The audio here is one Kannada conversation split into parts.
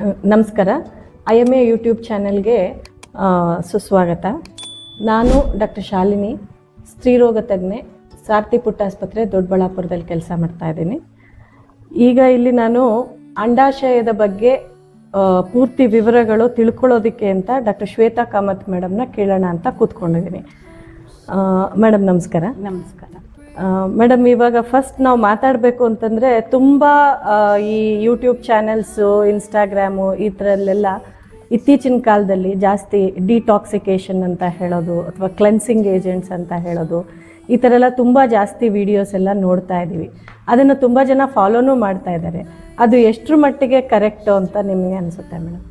ನಮಸ್ಕಾರ. ಐ ಎಂ ಎ ಯೂಟ್ಯೂಬ್ ಚಾನೆಲ್ಗೆ ಸುಸ್ವಾಗತ. ನಾನು ಡಾಕ್ಟರ್ ಶಾಲಿನಿ ಸ್ತ್ರೀರೋಗ ತಜ್ಞೆ ಸಾರ್ತಿ ಪುಟ್ಟಾಸ್ಪತ್ರೆ ದೊಡ್ಡಬಳ್ಳಾಪುರದಲ್ಲಿ ಕೆಲಸ ಮಾಡ್ತಾ ಇದ್ದೀನಿ. ಈಗ ಇಲ್ಲಿ ನಾನು ಅಂಡಾಶಯದ ಬಗ್ಗೆ ಪೂರ್ತಿ ವಿವರಗಳು ತಿಳ್ಕೊಳ್ಳೋದಕ್ಕೆ ಅಂತ ಡಾಕ್ಟರ್ ಶ್ವೇತಾ ಕಾಮತ್ ಮೇಡಮ್ನ ಕೇಳೋಣ ಅಂತ ಕೂತ್ಕೊಂಡಿದ್ದೀನಿ. ಮೇಡಮ್, ನಮಸ್ಕಾರ. ನಮಸ್ಕಾರ. ಮೇಡಮ್ ಇವಾಗ ಫಸ್ಟ್ ನಾವು ಮಾತಾಡಬೇಕು ಅಂತಂದರೆ ತುಂಬ ಈ ಯೂಟ್ಯೂಬ್ ಚಾನೆಲ್ಸು ಇನ್ಸ್ಟಾಗ್ರಾಮು ಈ ಥರಲ್ಲೆಲ್ಲ ಇತ್ತೀಚಿನ ಕಾಲದಲ್ಲಿ ಜಾಸ್ತಿ ಡಿಟಾಕ್ಸಿಕೇಷನ್ ಅಂತ ಹೇಳೋದು ಅಥವಾ ಕ್ಲೆನ್ಸಿಂಗ್ ಏಜೆಂಟ್ಸ್ ಅಂತ ಹೇಳೋದು ಈ ಥರ ಎಲ್ಲ ತುಂಬ ಜಾಸ್ತಿ ವಿಡಿಯೋಸ್ ಎಲ್ಲ ನೋಡ್ತಾ ಇದ್ದೀವಿ. ಅದನ್ನು ತುಂಬ ಜನ ಫಾಲೋನೂ ಮಾಡ್ತಾ ಇದ್ದಾರೆ. ಅದು ಎಷ್ಟರ ಮಟ್ಟಿಗೆ ಕರೆಕ್ಟು ಅಂತ ನಿಮಗೆ ಅನಿಸುತ್ತೆ ಮೇಡಮ್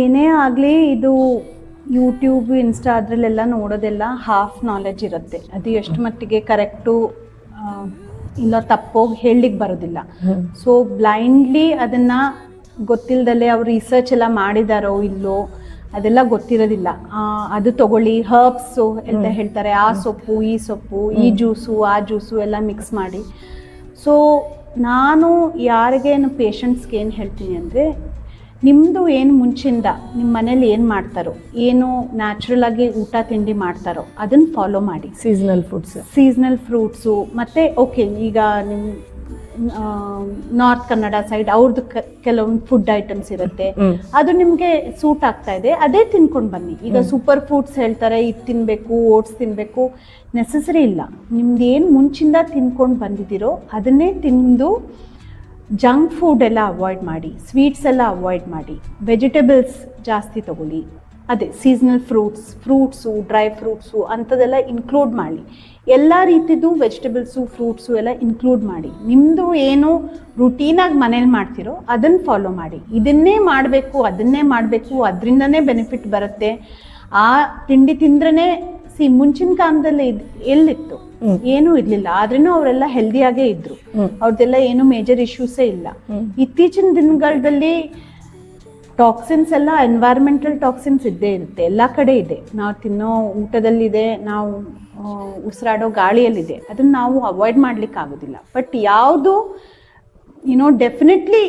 ಏನೇ ಆಗಲಿ ಇದು ಯೂಟ್ಯೂಬ್ ಇನ್ಸ್ಟಾ ಅದರಲ್ಲೆಲ್ಲ ನೋಡೋದೆಲ್ಲ ಹಾಫ್ ನಾಲೆಜ್ ಇರುತ್ತೆ. ಅದು ಎಷ್ಟು ಮಟ್ಟಿಗೆ ಕರೆಕ್ಟು ಇಲ್ಲ ತಪ್ಪೋಗಿ ಹೇಳಲಿಕ್ಕೆ ಬರೋದಿಲ್ಲ. ಸೊ ಬ್ಲೈಂಡ್ಲಿ ಅದನ್ನು ಗೊತ್ತಿಲ್ಲದಲ್ಲೇ ಅವ್ರು ರಿಸರ್ಚ್ ಎಲ್ಲ ಮಾಡಿದಾರೋ ಇಲ್ಲೋ ಅದೆಲ್ಲ ಗೊತ್ತಿರೋದಿಲ್ಲ. ಅದು ತಗೊಳ್ಳಿ ಹರ್ಬ್ಸು ಅಂತ ಹೇಳ್ತಾರೆ ಆ ಸೊಪ್ಪು ಈ ಸೊಪ್ಪು ಈ ಜ್ಯೂಸು ಆ ಜ್ಯೂಸು ಎಲ್ಲ ಮಿಕ್ಸ್ ಮಾಡಿ. ಸೊ ನಾನು ಯಾರಿಗೇನು ಪೇಷಂಟ್ಸ್ಗೆ ಏನು ಹೇಳ್ತೀನಿ ಅಂದರೆ ನಿಮ್ಮದು ಏನು ಮುಂಚಿಂದ ನಿಮ್ಮ ಮನೇಲಿ ಏನು ಮಾಡ್ತಾರೋ ಏನು ನ್ಯಾಚುರಲ್ ಆಗಿ ಊಟ ತಿಂಡಿ ಮಾಡ್ತಾರೋ ಅದನ್ನು ಫಾಲೋ ಮಾಡಿ. ಸೀಸನಲ್ ಫುಡ್ಸ್ ಸೀಸನಲ್ ಫ್ರೂಟ್ಸು ಮತ್ತು ಓಕೆ ಈಗ ನಿಮ್ಮ ನಾರ್ತ್ ಕನ್ನಡ ಸೈಡ್ ಅವ್ರದ್ದು ಕೆಲವೊಂದು ಫುಡ್ ಐಟಮ್ಸ್ ಇರುತ್ತೆ. ಅದು ನಿಮಗೆ ಸೂಟ್ ಆಗ್ತಾ ಇದೆ ಅದೇ ತಿನ್ಕೊಂಡು ಬನ್ನಿ. ಈಗ ಸೂಪರ್ ಫುಡ್ಸ್ ಹೇಳ್ತಾರೆ ಇದು ತಿನ್ನಬೇಕು ಓಟ್ಸ್ ತಿನ್ನಬೇಕು ನೆಸಸರಿ ಇಲ್ಲ. ನಿಮ್ದು ಏನು ಮುಂಚಿಂದ ತಿನ್ಕೊಂಡು ಬಂದಿದ್ದೀರೋ ಅದನ್ನೇ ತಿಂದು ಜಂಕ್ ಫುಡ್ ಎಲ್ಲ ಅವಾಯ್ಡ್ ಮಾಡಿ, ಸ್ವೀಟ್ಸ್ ಎಲ್ಲ ಅವಾಯ್ಡ್ ಮಾಡಿ, ವೆಜಿಟೇಬಲ್ಸ್ ಜಾಸ್ತಿ ತಗೊಳ್ಳಿ. ಅದೇ seasonal fruits, fruits, dry fruits ಅಂಥದ್ದೆಲ್ಲ ಇನ್ಕ್ಲೂಡ್ ಮಾಡಿ. ಎಲ್ಲ ರೀತಿದು ವೆಜಿಟೇಬಲ್ಸು, ಫ್ರೂಟ್ಸು ಎಲ್ಲ ಇನ್ಕ್ಲೂಡ್ ಮಾಡಿ. ನಿಮ್ಮದು ಏನು ರುಟೀನಾಗಿ ಮನೇಲಿ ಮಾಡ್ತಿರೋ ಅದನ್ನು ಫಾಲೋ ಮಾಡಿ. ಇದನ್ನೇ ಮಾಡಬೇಕು, ಅದನ್ನೇ ಮಾಡಬೇಕು, ಅದರಿಂದನೇ ಬೆನಿಫಿಟ್ ಬರುತ್ತೆ. ಆ ತಿಂಡಿ ತಿಂದ್ರೇ ಸಿ ಮುಂಚಿನ ಕಾಲದಲ್ಲಿ ಎಲ್ಲಿತ್ತು? ಏನು ಇರಲಿಲ್ಲ. ಆದ್ರೂ ಅವರೆಲ್ಲ ಹೆಲ್ದಿಯಾಗೇ ಇದ್ರು. ಅವ್ರದೆಲ್ಲ ಅವ್ರದ್ದೆಲ್ಲ ಏನು ಮೇಜರ್ ಇಶ್ಯೂಸೇ ಇಲ್ಲ. ಇತ್ತೀಚಿನ ದಿನಗಳಲ್ಲಿ ಟಾಕ್ಸಿನ್ಸ್ ಎಲ್ಲ ಎನ್ವೈರ್ಮೆಂಟಲ್ ಟಾಕ್ಸಿನ್ಸ್ ಇದ್ದೇ ಇರುತ್ತೆ. ಎಲ್ಲ ಕಡೆ ಇದೆ. ನಾವು ತಿನ್ನೋ ಊಟದಲ್ಲಿದೆ ನಾವು ಉಸಿರಾಡೋ ಗಾಳಿಯಲ್ಲಿದೆ. ಅದನ್ನ ನಾವು ಅವಾಯ್ಡ್ ಮಾಡ್ಲಿಕ್ಕೆ ಆಗೋದಿಲ್ಲ. ಬಟ್ ಯಾವುದು ಯುನೋ ಡೆಫಿನೆಟ್ಲಿ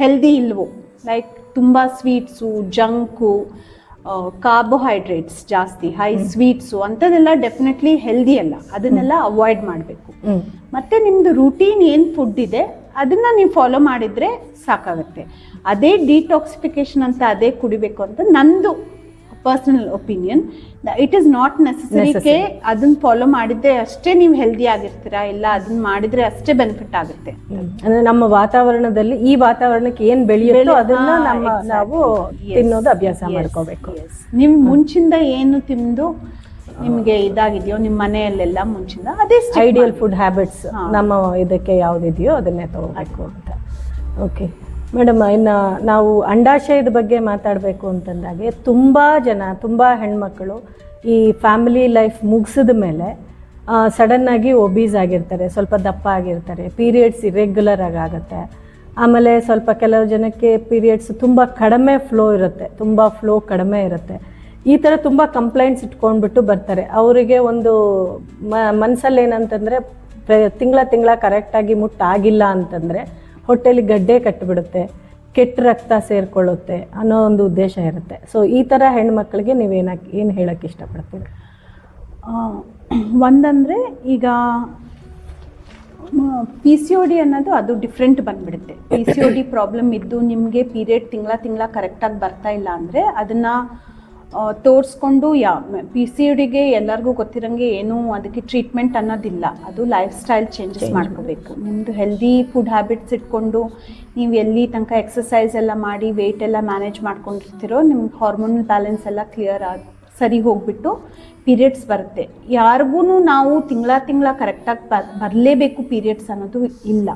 ಹೆಲ್ದಿ ಇಲ್ವೋ ಲೈಕ್ ತುಂಬ ಸ್ವೀಟ್ಸು ಜಂಕು ಕಾರ್ಬೋಹೈಡ್ರೇಟ್ಸ್ ಜಾಸ್ತಿ ಹೈ ಸ್ವೀಟ್ಸು ಅಂಥದ್ದೆಲ್ಲ ಡೆಫಿನೆಟ್ಲಿ ಹೆಲ್ದಿ ಅಲ್ಲ. ಅದನ್ನೆಲ್ಲ ಅವಾಯ್ಡ್ ಮಾಡಬೇಕು. ಮತ್ತೆ ನಿಮ್ದು ರೂಟೀನ್ ಏನು ಫುಡ್ ಇದೆ ಅದನ್ನ ನೀವು ಫಾಲೋ ಮಾಡಿದ್ರೆ ಸಾಕಾಗುತ್ತೆ. ಅದೇ ಡಿಟಾಕ್ಸಿಫಿಕೇಶನ್ ಅಂತ ಅದೇ ಕುಡಿಬೇಕು ಅಂತ ನಂದು personal opinion it is not necessary K ಅದನ್ನ ಫಾಲೋ ಮಾಡಿದ್ರೆ ಅಷ್ಟೇ ನೀವು ಹೆಲ್ದಿ ಆಗಿರ್ತೀರಾ ಇಲ್ಲ ಅದನ್ನ ಮಾಡಿದ್ರೆ ಅಷ್ಟೇ ಬೆನಿಫಿಟ್ ಆಗುತ್ತೆ ಅಂದ್ರೆ ನಮ್ಮ ವಾತಾವರಣದಲ್ಲಿ ಈ ವಾತಾವರಣಕ್ಕೆ ಏನ್ ಬೆಳೆಯುತ್ತೋ ಅದನ್ನ ನಮ್ಮ ನಾವು ತಿನ್ನೋದು ಅಭ್ಯಾಸ ಮಾಡ್ಕೋಬೇಕು. ನಿಮ್ ಮುಂಚಿಂದ ಏನು ತಿಂದು ನಿಮ್ಗೆ ಇದಾಗಿದೆಯೋ ನಿಮ್ಮ ಮನೆಯಲ್ಲೆಲ್ಲ ಮುಂಚಿಂದ ಅದೇ ಐಡಿಯಲ್ ಫುಡ್ ಹ್ಯಾಬಿಟ್ಸ್ ನಮ್ಮ ಇದಕ್ಕೆ ಯಾವ್ದಿದೆಯೋ ಅದನ್ನೇ ತಗೋಬೇಕು ಅಂತ. ಓಕೆ ಮೇಡಮ್, ಇನ್ನು ನಾವು ಅಂಡಾಶಯದ ಬಗ್ಗೆ ಮಾತಾಡಬೇಕು ಅಂತಂದಾಗೆ ತುಂಬ ಜನ, ತುಂಬ ಹೆಣ್ಮಕ್ಕಳು ಈ ಫ್ಯಾಮಿಲಿ ಲೈಫ್ ಮುಗಿಸಿದ ಮೇಲೆ ಸಡನ್ನಾಗಿ ಒಬೀಸ್ ಆಗಿರ್ತಾರೆ, ಸ್ವಲ್ಪ ದಪ್ಪ ಆಗಿರ್ತಾರೆ, ಪೀರಿಯಡ್ಸ್ ಇರೆಗ್ಯುಲರ್ ಆಗಿ ಆಗುತ್ತೆ ಆಮೇಲೆ ಸ್ವಲ್ಪ ಕೆಲವು ಜನಕ್ಕೆ ಪೀರಿಯಡ್ಸ್ ತುಂಬ ಕಡಿಮೆ ಫ್ಲೋ ಇರುತ್ತೆ, ತುಂಬ ಫ್ಲೋ ಕಡಿಮೆ ಇರುತ್ತೆ. ಈ ಥರ ತುಂಬ ಕಂಪ್ಲೇಂಟ್ಸ್ ಇಟ್ಕೊಂಡ್ಬಿಟ್ಟು ಬರ್ತಾರೆ. ಅವರಿಗೆ ಒಂದು ಮ ಮನಸ್ಸಲ್ಲಿ ಏನಂತಂದರೆ ತಿಂಗಳ ತಿಂಗಳ ಕರೆಕ್ಟಾಗಿ ಮುಟ್ಟಾಗಿಲ್ಲ ಅಂತಂದರೆ ಹೊಟ್ಟೆಲಿ ಗಡ್ಡೆ ಕಟ್ಟಿಬಿಡುತ್ತೆ ಕೆಟ್ಟ ರಕ್ತ ಸೇರಿಕೊಳ್ಳುತ್ತೆ ಅನ್ನೋ ಒಂದು ಉದ್ದೇಶ ಇರುತ್ತೆ. ಸೊ ಈ ಥರ ಹೆಣ್ಮಕ್ಳಿಗೆ ನೀವೇನ ಏನು ಹೇಳೋಕ್ಕೆ ಇಷ್ಟಪಡ್ತೀರಿ? ಒಂದಂದರೆ ಈಗ ಪಿ ಸಿ ಒ ಡಿ ಅನ್ನೋದು ಅದು ಡಿಫ್ರೆಂಟ್ ಬಂದ್ಬಿಡುತ್ತೆ. P C O D problem ಇದ್ದು ನಿಮಗೆ ಪೀರಿಯಡ್ ತಿಂಗಳ ತಿಂಗಳ ಕರೆಕ್ಟಾಗಿ ಬರ್ತಾ ಇಲ್ಲ ಅಂದರೆ ಅದನ್ನು ತೋರಿಸ್ಕೊಂಡು ಯಾ ಪಿ ಸಿ ಡಿಗೆ ಎಲ್ಲರಿಗೂ ಗೊತ್ತಿರಂಗೆ ಏನು ಅದಕ್ಕೆ ಟ್ರೀಟ್ಮೆಂಟ್ ಅನ್ನೋದಿಲ್ಲ. ಅದು ಲೈಫ್ ಸ್ಟೈಲ್ ಚೇಂಜಸ್ ಮಾಡ್ಕೋಬೇಕು. ನಿಮ್ಮದು ಹೆಲ್ದಿ ಫುಡ್ ಹ್ಯಾಬಿಟ್ಸ್ ಇಟ್ಕೊಂಡು ನೀವು ಎಲ್ಲಿ ತನಕ ಎಕ್ಸಸೈಸ್ ಎಲ್ಲ ಮಾಡಿ ವೆಯ್ಟ್ ಎಲ್ಲ ಮ್ಯಾನೇಜ್ ಮಾಡ್ಕೊಂಡಿರ್ತೀರೋ ನಿಮ್ಗೆ ಹಾರ್ಮೋನ್ ಬ್ಯಾಲೆನ್ಸ್ ಎಲ್ಲ ಕ್ಲಿಯರ್ ಆಗಿ ಸರಿ ಹೋಗ್ಬಿಟ್ಟು ಪೀರಿಯಡ್ಸ್ ಬರುತ್ತೆ. ಯಾರಿಗೂ ನಾವು ತಿಂಗಳ ತಿಂಗಳ ಕರೆಕ್ಟಾಗಿ ಬ ಬರಲೇಬೇಕು ಪೀರಿಯಡ್ಸ್ ಅನ್ನೋದು ಇಲ್ಲ.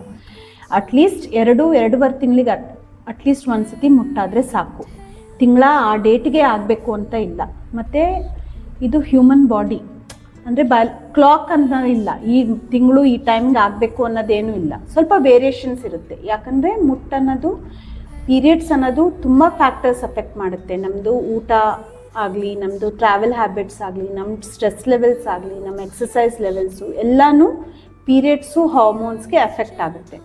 ಅಟ್ಲೀಸ್ಟ್ ಎರಡು ಎರಡೂವರೆ ತಿಂಗಳಿಗೆ ಅಟ್ಲೀಸ್ಟ್ ಒಂದು ಸತಿ ಮುಟ್ಟಾದರೆ ಸಾಕು. ತಿಂಗಳ ಆ ಡೇಟ್ಗೆ ಆಗಬೇಕು ಅಂತ ಇಲ್ಲ. ಮತ್ತು ಇದು ಹ್ಯೂಮನ್ ಬಾಡಿ ಅಂದರೆ ಬ ಕ್ಲಾಕ್ ಅಂತ ಇಲ್ಲ. ಈ ತಿಂಗಳು ಈ ಟೈಮ್ಗೆ ಆಗಬೇಕು ಅನ್ನೋದೇನೂ ಇಲ್ಲ. ಸ್ವಲ್ಪ ವೇರಿಯೇಷನ್ಸ್ ಇರುತ್ತೆ. ಯಾಕಂದರೆ ಮುಟ್ಟ ಅನ್ನೋದು ಪೀರಿಯಡ್ಸ್ ಅನ್ನೋದು ತುಂಬ ಫ್ಯಾಕ್ಟರ್ಸ್ ಅಫೆಕ್ಟ್ ಮಾಡುತ್ತೆ. ನಮ್ಮದು ಊಟ ಆಗಲಿ ನಮ್ಮದು ಟ್ರಾವೆಲ್ ಹ್ಯಾಬಿಟ್ಸ್ ಆಗಲಿ ನಮ್ಮ ಸ್ಟ್ರೆಸ್ ಲೆವೆಲ್ಸ್ ಆಗಲಿ ನಮ್ಮ ಎಕ್ಸಸೈಸ್ ಲೆವೆಲ್ಸು ಎಲ್ಲನೂ ಪೀರಿಯಡ್ಸು ಹಾರ್ಮೋನ್ಸ್ಗೆ ಎಫೆಕ್ಟ್ ಆಗುತ್ತೆ.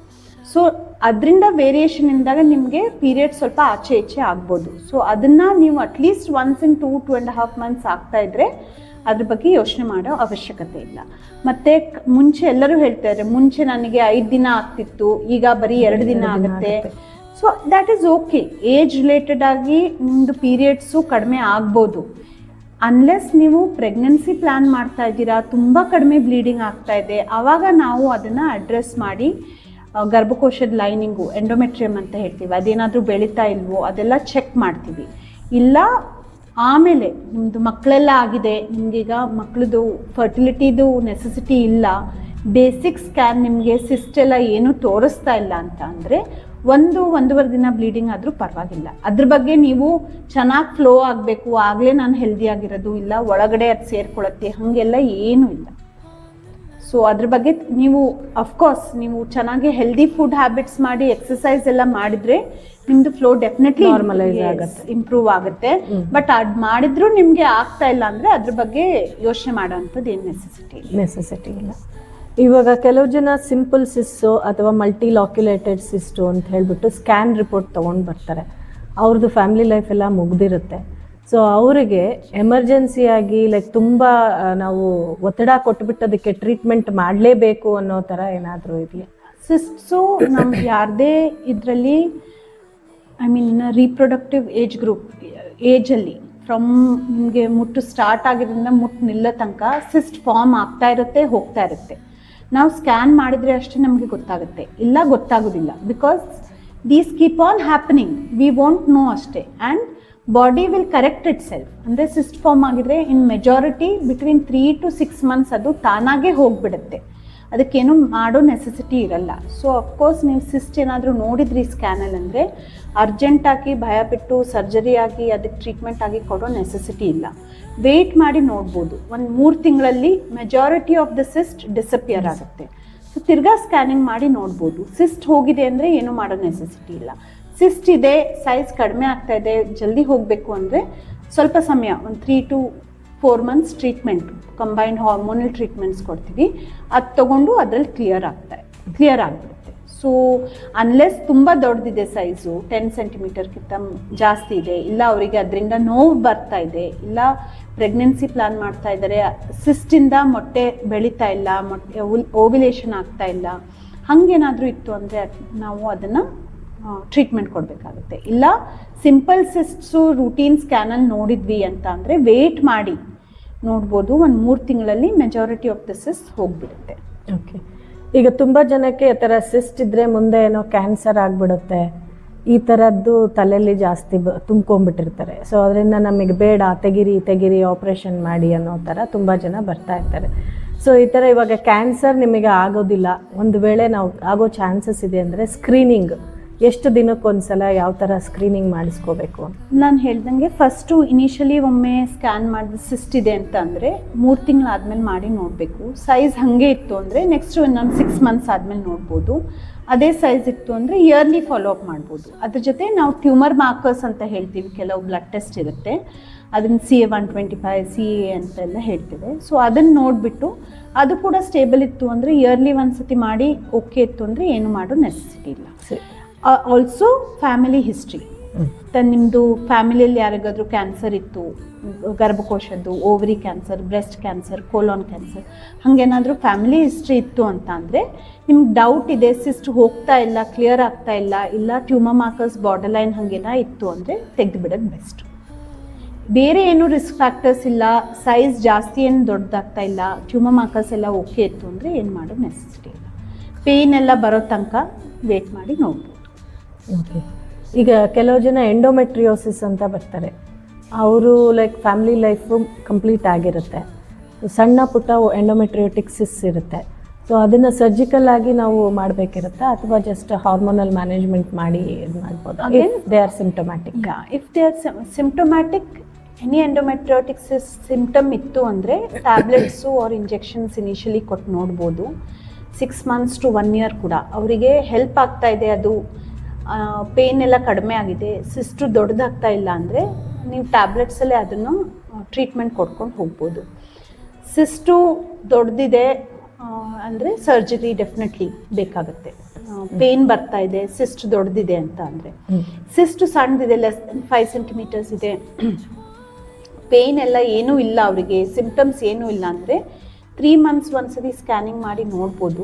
ಸೊ ಅದರಿಂದ ವೇರಿಯೇಷನ್ ಇಂದಾಗ ನಿಮಗೆ ಪೀರಿಯಡ್ ಸ್ವಲ್ಪ ಆಚೆ ಈಚೆ ಆಗ್ಬೋದು. ಸೊ ಅದನ್ನು ನೀವು at least once in two two and half months ಆಗ್ತಾ ಇದ್ದರೆ ಅದ್ರ ಬಗ್ಗೆ ಯೋಚನೆ ಮಾಡೋ ಅವಶ್ಯಕತೆ ಇಲ್ಲ. ಮತ್ತೆ ಮುಂಚೆ ಎಲ್ಲರೂ ಹೇಳ್ತಾ ಇದ್ದಾರೆ ಮುಂಚೆ ನನಗೆ ಐದು ದಿನ ಆಗ್ತಿತ್ತು ಈಗ ಬರೀ ಎರಡು ದಿನ ಆಗುತ್ತೆ. So that is okay age related ಆಗಿ ನಿಮ್ಮದು ಪೀರಿಯಡ್ಸು ಕಡಿಮೆ ಆಗ್ಬೋದು. ಅನ್ಲೆಸ್ ನೀವು ಪ್ರೆಗ್ನೆನ್ಸಿ ಪ್ಲಾನ್ ಮಾಡ್ತಾ ಇದ್ದೀರಾ ತುಂಬ ಕಡಿಮೆ ಬ್ಲೀಡಿಂಗ್ ಆಗ್ತಾ ಇದೆ ಆವಾಗ ನಾವು ಅದನ್ನು ಅಡ್ರೆಸ್ ಮಾಡಿ ಗರ್ಭಕೋಶದ ಲೈನಿಂಗು ಎಂಡೋಮೆಟ್ರಿಯಮ್ ಅಂತ ಹೇಳ್ತೀವಿ. ಅದೇನಾದರೂ ಬೆಳೀತಾ ಇಲ್ವೋ ಅದೆಲ್ಲ ಚೆಕ್ ಮಾಡ್ತೀವಿ. ಇಲ್ಲ, ಆಮೇಲೆ ನಿಮ್ಮದು ಮಕ್ಕಳೆಲ್ಲ ಆಗಿದೆ, ನಿಮಗೀಗ ಮಕ್ಕಳದು ಫರ್ಟಿಲಿಟಿದು ನೆಸೆಸಿಟಿ ಇಲ್ಲ ಬೇಸಿಕ್ ಸ್ಕ್ಯಾನ್ ನಿಮಗೆ ಸಿಸ್ಟ್ ಎಲ್ಲ ಏನೂ ತೋರಿಸ್ತಾ ಇಲ್ಲ ಅಂತ ಅಂದರೆ ಒಂದು, ಒಂದೂವರೆ ದಿನ ಬ್ಲೀಡಿಂಗ್ ಆದರೂ ಪರವಾಗಿಲ್ಲ. ಅದ್ರ ಬಗ್ಗೆ ನೀವು ಚೆನ್ನಾಗಿ ಫ್ಲೋ ಆಗಬೇಕು, ಆಗಲೇ ನಾನು ಹೆಲ್ದಿ ಆಗಿರೋದು, ಇಲ್ಲ ಒಳಗಡೆ ಅದು ಸೇರ್ಕೊಳ್ಳುತ್ತೆ ಹಾಗೆಲ್ಲ ಏನೂ ಇಲ್ಲ. ಸೊ ಅದ್ರ ಬಗ್ಗೆ ನೀವು ಅಫ್ಕೋರ್ಸ್ ನೀವು ಚೆನ್ನಾಗಿ ಹೆಲ್ದಿ ಫುಡ್ ಹ್ಯಾಬಿಟ್ಸ್ ಮಾಡಿ ಎಕ್ಸಸೈಸ್ ಎಲ್ಲ ಮಾಡಿದ್ರೆ ನಿಮ್ದು ಫ್ಲೋ ಡೆಫಿನೆಟ್ಲಿ ನಾರ್ಮಲೈಸ್ ಆಗುತ್ತೆ. ಇಂಪ್ರೂವ್ ಆಗುತ್ತೆ. ಬಟ್ ಅದ್ ಮಾಡಿದ್ರು ನಿಮ್ಗೆ ಆಗ್ತಾ ಇಲ್ಲ ಅಂದ್ರೆ ಅದ್ರ ಬಗ್ಗೆ ಯೋಚನೆ ಮಾಡೋಂಥದ್ದು ಏನು ನೆಸೆಸಿಟಿ ನೆಸೆಸಿಟಿ ಇಲ್ಲ. ಇವಾಗ ಕೆಲವು ಜನ ಸಿಂಪಲ್ ಸಿಸ್ಟು ಅಥವಾ ಮಲ್ಟಿ ಲಾಕ್ಯುಲೇಟೆಡ್ ಸಿಸ್ಟು ಅಂತ ಹೇಳ್ಬಿಟ್ಟು ಸ್ಕ್ಯಾನ್ ರಿಪೋರ್ಟ್ ತೊಗೊಂಡು ಬರ್ತಾರೆ. ಅವ್ರದ್ದು ಫ್ಯಾಮಿಲಿ ಲೈಫ್ ಎಲ್ಲ ಮುಗ್ದಿರುತ್ತೆ. ಸೊ ಅವರಿಗೆ ಎಮರ್ಜೆನ್ಸಿಯಾಗಿ ಲೈಕ್ ತುಂಬ ನಾವು ಒತ್ತಡ ಕೊಟ್ಬಿಟ್ಟು ಅದಕ್ಕೆ ಟ್ರೀಟ್ಮೆಂಟ್ ಮಾಡಲೇಬೇಕು ಅನ್ನೋ ಥರ ಏನಾದರೂ ಇದೆಯಾ? ಸಿಸ್ಟ್ಸು ನಮ್ಗೆ ಯಾರದೇ ಇದರಲ್ಲಿ I mean reproductive age group ಏಜಲ್ಲಿ from ನಿಮಗೆ ಮುಟ್ಟು ಸ್ಟಾರ್ಟ್ ಆಗಿದ್ರಿಂದ ಮುಟ್ಟು ನಿಲ್ಲೋ ತನಕ ಸಿಸ್ಟ್ ಫಾರ್ಮ್ ಆಗ್ತಾ ಇರುತ್ತೆ, ಹೋಗ್ತಾ ಇರುತ್ತೆ. ನಾವು ಸ್ಕ್ಯಾನ್ ಮಾಡಿದರೆ ಅಷ್ಟೇ ನಮಗೆ ಗೊತ್ತಾಗುತ್ತೆ. ಇಲ್ಲ, ಗೊತ್ತಾಗೋದಿಲ್ಲ. Because these keep on happening we won't know ಅಷ್ಟೇ. And body will correct itself ಅಂದರೆ ಸಿಸ್ಟ್ ಫಾರ್ಮ್ ಆಗಿದ್ರೆ in majority between three to six months ಅದು ತಾನಾಗೇ ಹೋಗ್ಬಿಡುತ್ತೆ. ಅದಕ್ಕೇನು ಮಾಡೋ ನೆಸೆಸಿಟಿ ಇರಲ್ಲ. ಸೊ ಅಫ್ಕೋರ್ಸ್ ನೀವು ಸಿಸ್ಟ್ ಏನಾದರೂ ನೋಡಿದ್ರಿ ಸ್ಕ್ಯಾನಲ್ಲಿ ಅಂದರೆ ಅರ್ಜೆಂಟಾಗಿ ಭಯ ಬಿಟ್ಟು ಸರ್ಜರಿ ಆಗಿ ಅದಕ್ಕೆ ಟ್ರೀಟ್ಮೆಂಟ್ ಆಗಿ ಕೊಡೋ ನೆಸೆಸಿಟಿ ಇಲ್ಲ. ವೆಯ್ಟ್ ಮಾಡಿ ನೋಡ್ಬೋದು. ಒಂದು ಮೂರು ತಿಂಗಳಲ್ಲಿ majority of the cyst disappear ಆಗುತ್ತೆ. ಸೊ ತಿರ್ಗಾ ಸ್ಕ್ಯಾನಿಂಗ್ ಮಾಡಿ ನೋಡ್ಬೋದು. ಸಿಸ್ಟ್ ಹೋಗಿದೆ ಅಂದರೆ ಏನು ಮಾಡೋ ನೆಸೆಸಿಟಿ ಇಲ್ಲ. ಸಿಸ್ಟ್ ಇದೆ ಸೈಜ್ ಕಡಿಮೆ ಆಗ್ತಾ ಇದೆ, ಜಲ್ದಿ ಹೋಗಬೇಕು ಅಂದರೆ ಸ್ವಲ್ಪ ಸಮಯ, ಒಂದು three to four months treatment combined hormonal treatments ಕೊಡ್ತೀವಿ. ಅದು ತಗೊಂಡು ಅದರಲ್ಲಿ ಕ್ಲಿಯರ್ ಆಗ್ತಾ ಕ್ಲಿಯರ್ ಆಗಿಬಿಡುತ್ತೆ. ಸೊ ಅನ್ಲೆಸ್ ತುಂಬ ದೊಡ್ಡದಿದೆ ಸೈಜು ಟೆನ್ ಸೆಂಟಿಮೀಟರ್ಗಿಂತ ಜಾಸ್ತಿ ಇದೆ, ಇಲ್ಲ ಅವರಿಗೆ ಅದರಿಂದ ನೋವು ಬರ್ತಾ ಇದೆ, ಇಲ್ಲ ಪ್ರೆಗ್ನೆನ್ಸಿ ಪ್ಲಾನ್ ಮಾಡ್ತಾ ಇದ್ದಾರೆ ಸಿಸ್ಟಿಂದ ಮೊಟ್ಟೆ ಬೆಳೀತಾ ಇಲ್ಲ, ಮೊಟ್ಟೆ ಓವಿಲೇಷನ್ ಆಗ್ತಾ ಇಲ್ಲ, ಹಾಗೇನಾದರೂ ಇತ್ತು ಅಂದರೆ ನಾವು ಅದನ್ನು ಟ್ರೀಟ್ಮೆಂಟ್ ಕೊಡಬೇಕಾಗುತ್ತೆ. ಇಲ್ಲ ಸಿಂಪಲ್ ಸಿಸ್ಟ್ಸು ರೂಟೀನ್ ಸ್ಕ್ಯಾನಲ್ಲಿ ನೋಡಿದ್ವಿ ಅಂತ ಅಂದರೆ ವೇಟ್ ಮಾಡಿ ನೋಡ್ಬೋದು, ಒಂದು ಮೂರು ತಿಂಗಳಲ್ಲಿ ಮೆಜಾರಿಟಿ ಆಫ್ ದ ಸಿಸ್ಟ್ ಹೋಗ್ಬಿಡುತ್ತೆ. ಓಕೆ ಈಗ ತುಂಬ ಜನಕ್ಕೆ ಈ ಥರ ಸಿಸ್ಟ್ ಇದ್ದರೆ ಮುಂದೆ ಏನೋ ಕ್ಯಾನ್ಸರ್ ಆಗಿಬಿಡುತ್ತೆ, ಈ ಥರದ್ದು ತಲೆಯಲ್ಲಿ ಜಾಸ್ತಿ ಬ, ತುಂಬ್ಕೊಂಡ್ಬಿಟ್ಟಿರ್ತಾರೆ. ಸೊ ಅದರಿಂದ ನಮಗೆ ಬೇಡ, ತೆಗಿರಿ ತೆಗಿರಿ ಆಪ್ರೇಷನ್ ಮಾಡಿ ಅನ್ನೋ ಥರ ತುಂಬ ಜನ ಬರ್ತಾ ಇರ್ತಾರೆ. ಸೊ ಈ ಥರ ಇವಾಗ ಕ್ಯಾನ್ಸರ್ ನಿಮಗೆ ಆಗೋದಿಲ್ಲ. ಒಂದು ವೇಳೆ ನಾವು, ಆಗೋ ಚಾನ್ಸಸ್ ಇದೆ ಅಂದರೆ ಸ್ಕ್ರೀನಿಂಗ್ ಎಷ್ಟು ದಿನಕ್ಕೊಂದ್ಸಲ ಯಾವ ಥರ ಸ್ಕ್ರೀನಿಂಗ್ ಮಾಡಿಸ್ಕೋಬೇಕು ನಾನು ಹೇಳ್ದಂಗೆ ಫಸ್ಟು ಇನಿಷಿಯಲಿ ಒಮ್ಮೆ ಸ್ಕ್ಯಾನ್ ಮಾಡಿದ ಸಿಸ್ಟ್ ಇದೆ ಅಂತ ಅಂದರೆ ಮೂರು ತಿಂಗಳಾದ್ಮೇಲೆ ಮಾಡಿ ನೋಡಬೇಕು. ಸೈಜ್ ಹಾಗೆ ಇತ್ತು ಅಂದರೆ ನೆಕ್ಸ್ಟ್ ಇನ್ನೊಂದು ಸಿಕ್ಸ್ ಮಂತ್ಸ್ ಆದಮೇಲೆ ನೋಡ್ಬೋದು. ಅದೇ ಸೈಜ್ ಇತ್ತು ಅಂದರೆ ಇಯರ್ಲಿ ಫಾಲೋ ಅಪ್ ಮಾಡ್ಬೋದು. ಅದ್ರ ಜೊತೆ ನಾವು ಟ್ಯೂಮರ್ ಮಾರ್ಕರ್ಸ್ ಅಂತ ಹೇಳ್ತೀವಿ ಕೆಲವು ಬ್ಲಡ್ ಟೆಸ್ಟ್ ಇರುತ್ತೆ. ಅದನ್ನು C A one twenty five C A ಅಂತೆಲ್ಲ ಹೇಳ್ತೇವೆ. ಸೊ ಅದನ್ನು ನೋಡಿಬಿಟ್ಟು ಅದು ಕೂಡ ಸ್ಟೇಬಲ್ ಇತ್ತು ಅಂದರೆ ಇಯರ್ಲಿ ಒಂದ್ಸತಿ ಮಾಡಿ ಓಕೆ ಇತ್ತು ಅಂದರೆ ಏನು ಮಾಡೋ ನೆಸೆಸಿಟಿ ಇಲ್ಲ. ಆಲ್ಸೋ ಫ್ಯಾಮಿಲಿ ಹಿಸ್ಟ್ರಿ ತನ್ನ ನಿಮ್ಮದು ಫ್ಯಾಮಿಲಿಯಲ್ಲಿ ಯಾರಿಗಾದ್ರೂ ಕ್ಯಾನ್ಸರ್ ಇತ್ತು ಗರ್ಭಕೋಶದ್ದು ovary cancer breast cancer colon cancer ಹಾಗೇನಾದರೂ family history ಇತ್ತು ಅಂತ ಅಂದರೆ ನಿಮ್ಗೆ ಡೌಟ್ ಇದೆ ಸಿಸ್ಟ್ ಹೋಗ್ತಾ ಇಲ್ಲ ಕ್ಲಿಯರ್ ಆಗ್ತಾ ಇಲ್ಲ ಇಲ್ಲ ಟ್ಯೂಮರ್ ಮಾರ್ಕರ್ಸ್ ಬಾರ್ಡರ್ ಲೈನ್ ಹಾಗೇನ ಇತ್ತು ಅಂದರೆ ತೆಗೆದುಬಿಡೋದು ಬೆಸ್ಟ್ ಬೇರೆ ಏನು ರಿಸ್ಕ್ ಫ್ಯಾಕ್ಟರ್ಸ್ ಇಲ್ಲ ಸೈಜ್ ಜಾಸ್ತಿ ಏನು ದೊಡ್ಡದಾಗ್ತಾ ಇಲ್ಲ ಟ್ಯೂಮರ್ ಮಾರ್ಕರ್ಸ್ ಎಲ್ಲ ಓಕೆ ಇತ್ತು ಅಂದರೆ ಏನು ಮಾಡೋ ನೆಸೆಸಿಟಿ ಇಲ್ಲ. ಪೇಯ್ನ್ ಎಲ್ಲ ಬರೋ ತನಕ ವೇಟ್ ಮಾಡಿ ನೋಡ್ಬೋದು. ಓಕೆ ಈಗ ಕೆಲವು ಜನ ಎಂಡೋಮೆಟ್ರಿಯೋಸಿಸ್ ಅಂತ ಬರ್ತಾರೆ. ಅವರು ಲೈಕ್ ಫ್ಯಾಮಿಲಿ ಲೈಫು ಕಂಪ್ಲೀಟ್ ಆಗಿರುತ್ತೆ. ಸಣ್ಣ ಪುಟ್ಟ ಎಂಡೋಮೆಟ್ರಿಯೋಟಿಕ್ಸಿಸ್ ಇರುತ್ತೆ. ಸೊ ಅದನ್ನು ಸರ್ಜಿಕಲ್ ಆಗಿ ನಾವು ಮಾಡಬೇಕಿರುತ್ತಾ? ಅಥವಾ ಜಸ್ಟ್ ಹಾರ್ಮೋನಲ್ ಮ್ಯಾನೇಜ್ಮೆಂಟ್ ಮಾಡಿ ಇದು ಮಾಡ್ಬೋದು? They are symptomatic if they are symptomatic any endometriosis symptom ಇತ್ತು ಅಂದರೆ ಟ್ಯಾಬ್ಲೆಟ್ಸು ಆರ್ ಇಂಜೆಕ್ಷನ್ಸ್ ಇನಿಷಿಯಲಿ ಕೊಟ್ಟು ನೋಡ್ಬೋದು. Six months to one year ಕೂಡ. ಅವರಿಗೆ ಹೆಲ್ಪ್ ಆಗ್ತಾ ಇದೆ ಅದು. ಪೇನ್ ಎಲ್ಲ ಕಡಿಮೆ ಆಗಿದೆ ಸಿಸ್ಟು ದೊಡ್ಡದಾಗ್ತಾ ಇಲ್ಲ ಅಂದರೆ ನೀವು ಟ್ಯಾಬ್ಲೆಟ್ಸಲ್ಲೇ ಅದನ್ನು ಟ್ರೀಟ್ಮೆಂಟ್ ಕೊಡ್ಕೊಂಡು ಹೋಗ್ಬೋದು. ಸಿಸ್ಟು ದೊಡ್ಡದಿದೆ ಅಂದರೆ ಸರ್ಜರಿ ಡೆಫಿನೆಟ್ಲಿ ಬೇಕಾಗುತ್ತೆ. ಪೇನ್ ಬರ್ತಾ ಇದೆ ಸಿಸ್ಟ್ ದೊಡ್ಡದಿದೆ ಅಂತ ಅಂದರೆ. ಸಿಸ್ಟ್ ಸಣ್ಣದಿದೆ ಲೆಸ್ ಫೈವ್ ಸೆಂಟಿಮೀಟರ್ಸ್ ಇದೆ. ಪೇನ್ ಎಲ್ಲ ಏನೂ ಇಲ್ಲ ಅವರಿಗೆ ಸಿಂಪ್ಟಮ್ಸ್ ಏನೂ ಇಲ್ಲ ಅಂದರೆ ತ್ರೀ ಮಂತ್ಸ್ ಒಂದ್ಸತಿ ಸ್ಕ್ಯಾನಿಂಗ್ ಮಾಡಿ ನೋಡ್ಬೋದು.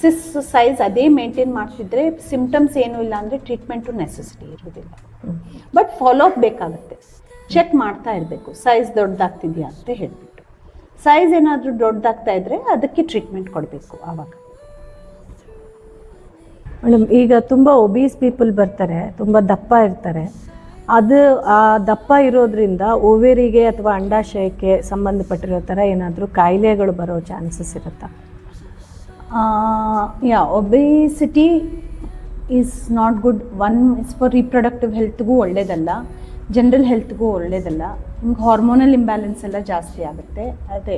ಸಿಸ್ ಸೈಜ್ ಅದೇ ಮೇಂಟೈನ್ ಮಾಡ್ತಿದ್ರೆ ಸಿಂಪ್ಟಮ್ಸ್ ಏನೂ ಇಲ್ಲ ಅಂದರೆ ಟ್ರೀಟ್ಮೆಂಟು ನೆಸೆಸಿಟಿ ಇರೋದಿಲ್ಲ ಬಟ್ ಫಾಲೋ ಅಪ್ ಬೇಕಾಗುತ್ತೆ. ಚೆಕ್ ಮಾಡ್ತಾ ಇರಬೇಕು, ಸೈಜ್ ದೊಡ್ಡದಾಗ್ತಿದೆಯಾ ಅಂತ ಹೇಳಿಬಿಟ್ಟು. ಸೈಜ್ ಏನಾದರೂ ದೊಡ್ಡದಾಗ್ತಾ ಇದ್ರೆ ಅದಕ್ಕೆ ಟ್ರೀಟ್ಮೆಂಟ್ ಕೊಡಬೇಕು ಆವಾಗ. ಮೇಡಮ್, ಈಗ ತುಂಬ ಒಬೀಸ್ ಪೀಪಲ್ ಬರ್ತಾರೆ, ತುಂಬ ದಪ್ಪ ಇರ್ತಾರೆ. ಅದು, ಆ ದಪ್ಪ ಇರೋದ್ರಿಂದ ಓವೇರಿಗೆ ಅಥವಾ ಅಂಡಾಶಯಕ್ಕೆ ಸಂಬಂಧಪಟ್ಟಿರೋ ಥರ ಏನಾದರೂ ಕಾಯಿಲೆಗಳು ಬರೋ ಚಾನ್ಸಸ್ ಇರುತ್ತಾ? Yeah obesity is not good one is for reproductive ಹೆಲ್ತ್ಗೂ ಒಳ್ಳೇದಲ್ಲ. ಜನರಲ್ ಹೆಲ್ತ್ಗೂ ಒಳ್ಳೇದಲ್ಲ. ನಿಮ್ಗೆ ಹಾರ್ಮೋನಲ್ ಇಂಬ್ಯಾಲೆನ್ಸ್ ಎಲ್ಲ ಜಾಸ್ತಿ ಆಗುತ್ತೆ. ಅದೇ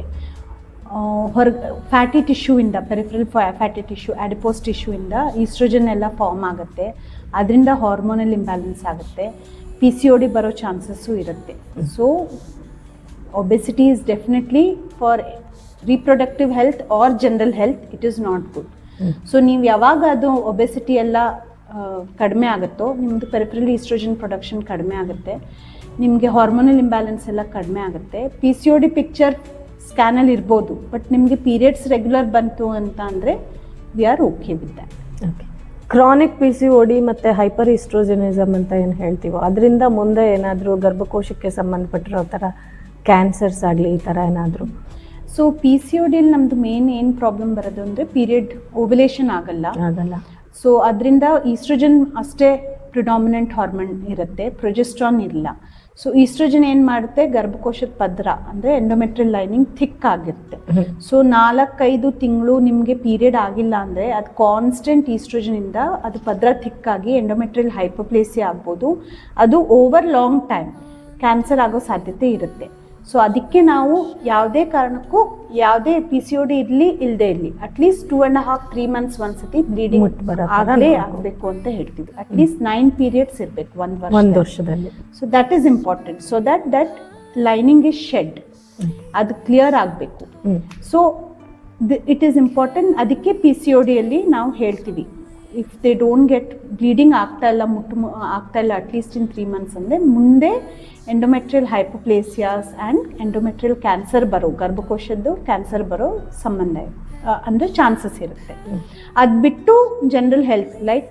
ಹೊರ ಫ್ಯಾಟಿ ಟಿಶ್ಯೂಯಿಂದ ಪೆರಿಫ್ರಲ್ ಫ್ಯಾಟಿ ಟಿಶ್ಯೂ ಆಡಿಪೋಸ್ ಟಿಶ್ಯೂಯಿಂದ ಈಸ್ಟ್ರೋಜನ್ ಎಲ್ಲ ಫಾರ್ಮ್ ಆಗುತ್ತೆ. ಅದರಿಂದ ಹಾರ್ಮೋನಲ್ ಇಂಬ್ಯಾಲೆನ್ಸ್ ಆಗುತ್ತೆ. ಪಿ ಸಿ ಒ ಡಿ ಬರೋ ಚಾನ್ಸಸ್ಸು ಇರುತ್ತೆ. So obesity is definitely for reproductive health or general health it is not good so ನೀವು ಯಾವಾಗ ಅದು ಒಬೆಸಿಟಿ ಎಲ್ಲ ಕಡಿಮೆ ಆಗುತ್ತೋ ನಿಮ್ಮದು ಪೆರಿಪ್ರಲ್ ಈಸ್ಟ್ರೋಜನ್ ಪ್ರೊಡಕ್ಷನ್ ಕಡಿಮೆ ಆಗುತ್ತೆ, ನಿಮಗೆ ಹಾರ್ಮೋನಲ್ ಇಂಬ್ಯಾಲೆನ್ಸ್ ಎಲ್ಲ ಕಡಿಮೆ ಆಗುತ್ತೆ P C O D picture ಸ್ಕ್ಯಾನಲ್ಲಿ ಇರ್ಬೋದು ಬಟ್ ನಿಮಗೆ ಪೀರಿಯಡ್ಸ್ ರೆಗ್ಯುಲರ್ ಬಂತು ಅಂತ ಅಂದರೆ we are okay with that okay chronic P C O D ಮತ್ತು ಹೈಪರ್ ಈಸ್ಟ್ರೋಜನಿಸಮ್ ಅಂತ ಏನು ಹೇಳ್ತೀವೋ, ಅದರಿಂದ ಮುಂದೆ ಏನಾದರೂ ಗರ್ಭಕೋಶಕ್ಕೆ ಸಂಬಂಧಪಟ್ಟಿರೋ ಥರ ಕ್ಯಾನ್ಸರ್ಸ್ ಆಗಲಿ ಈ ಥರ ಏನಾದರೂ ಸೊ ಪಿ ಸಿ ಡಿಯಲ್ಲಿ ನಮ್ದು ಮೇನ್ ಏನು ಪ್ರಾಬ್ಲಮ್ ಬರೋದು ಅಂದರೆ ಪೀರಿಯಡ್ ಓವ್ಯುಲೇಷನ್ ಆಗಲ್ಲ. ಆಗಲ್ಲ. ಸೊ ಅದರಿಂದ ಈಸ್ಟ್ರೋಜನ್ ಅಷ್ಟೇ ಪ್ರಿಡಾಮಿನೆಂಟ್ ಹಾರ್ಮೋನ್ ಇರುತ್ತೆ ಪ್ರೊಜೆಸ್ಟ್ರಾನ್ ಇಲ್ಲ. ಸೊ ಈಸ್ಟ್ರೋಜನ್ ಏನು ಮಾಡುತ್ತೆ? ಗರ್ಭಕೋಶದ ಪದ್ರ ಅಂದರೆ ಎಂಡೋಮೆಟ್ರಿಯಲ್ ಲೈನಿಂಗ್ ಥಿಕ್ ಆಗಿರುತ್ತೆ. ಸೊ ನಾಲ್ಕೈದು ತಿಂಗಳು ನಿಮಗೆ ಪೀರಿಯಡ್ ಆಗಿಲ್ಲ ಅಂದರೆ ಅದು ಕಾನ್ಸ್ಟೆಂಟ್ ಈಸ್ಟ್ರೋಜನಿಂದ ಅದು ಪದ್ರ ಥಿಕ್ ಆಗಿ ಎಂಡೋಮೆಟ್ರಿಯಲ್ ಹೈಪೋಪ್ಲೇಸಿ ಆಗ್ಬೋದು. ಅದು ಓವರ್ ಲಾಂಗ್ ಟೈಮ್ ಕ್ಯಾನ್ಸರ್ ಆಗೋ ಸಾಧ್ಯತೆ ಇರುತ್ತೆ. ಸೊ ಅದಕ್ಕೆ ನಾವು ಯಾವುದೇ ಕಾರಣಕ್ಕೂ ಯಾವುದೇ ಪಿ ಸಿ ಒ ಡಿ ಇರಲಿ ಇಲ್ಲದೆ ಇರಲಿ at least two and half three months ಒಂದ್ಸತಿ ಬ್ಲೀಡಿಂಗ್ ಆಗಲೇ ಆಗಬೇಕು ಅಂತ ಹೇಳ್ತೀವಿ. ಅಟ್ಲೀಸ್ಟ್ ನೈನ್ ಪೀರಿಯಡ್ಸ್ ಇರಬೇಕು ಒಂದು ವರ್ಷ ಒಂದು ವರ್ಷದಲ್ಲಿ. So that is important so that that lining is shed ಅದು ಕ್ಲಿಯರ್ ಆಗಬೇಕು. ಸೊ ಇಟ್ ಈಸ್ ಇಂಪಾರ್ಟೆಂಟ್ ಅದಕ್ಕೆ ಪಿ ಸಿ ಒ ಡಿಯಲ್ಲಿ ನಾವು ಹೇಳ್ತೀವಿ. If they don't get bleeding ಆಗ್ತಾ ಇಲ್ಲ ಮುಟ್ಟು ಆಗ್ತಾ ಇಲ್ಲ ಅಟ್ಲೀಸ್ಟ್ ಇನ್ ತ್ರೀ ಮಂತ್ಸ್ ಅಂದರೆ ಮುಂದೆ ಎಂಡೊಮೆಟ್ರಿಯಲ್ ಹೈಪೋಪ್ಲೇಸಿಯಾಸ್ ಆ್ಯಂಡ್ ಎಂಡೊಮೆಟ್ರಿಯಲ್ ಕ್ಯಾನ್ಸರ್ ಬರೋ ಗರ್ಭಕೋಶದ್ದು ಕ್ಯಾನ್ಸರ್ ಬರೋ ಸಂಬಂಧ ಅಂದರೆ ಚಾನ್ಸಸ್ ಇರುತ್ತೆ. ಅದು ಬಿಟ್ಟು general health like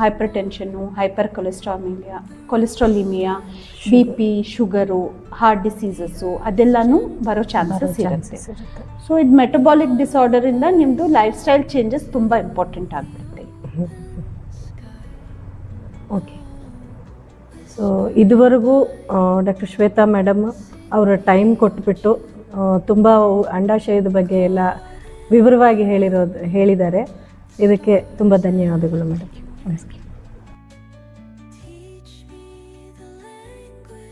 hypertension hypercholesterolemia cholesterolemia B P sugar heart diseases ಅದೆಲ್ಲನೂ ಬರೋ ಚಾನ್ಸಸ್ ಇರುತ್ತೆ. ಸೊ ಇದು ಮೆಟಬಾಲಿಕ್ ಡಿಸಾರ್ಡರಿಂದ ನಿಮ್ಮದು ಲೈಫ್ ಸ್ಟೈಲ್ ಚೇಂಜಸ್ ತುಂಬ ಇಂಪಾರ್ಟೆಂಟ್ ಆಗಿಬಿಡುತ್ತೆ ಓಕೆ ಸೊ ಇದುವರೆಗೂ ಡಾಕ್ಟರ್ ಶ್ವೇತಾ ಮೇಡಮ್ ಅವರ ಟೈಮ್ ಕೊಟ್ಬಿಟ್ಟು ತುಂಬ ಅಂಡಾಶಯದ ಬಗ್ಗೆ ಎಲ್ಲ ವಿವರವಾಗಿ ಹೇಳಿರೋದು, ಹೇಳಿದ್ದಾರೆ. ಇದಕ್ಕೆ ತುಂಬ ಧನ್ಯವಾದಗಳು ಮೇಡಮ್ ನಮಸ್ಕಾರ.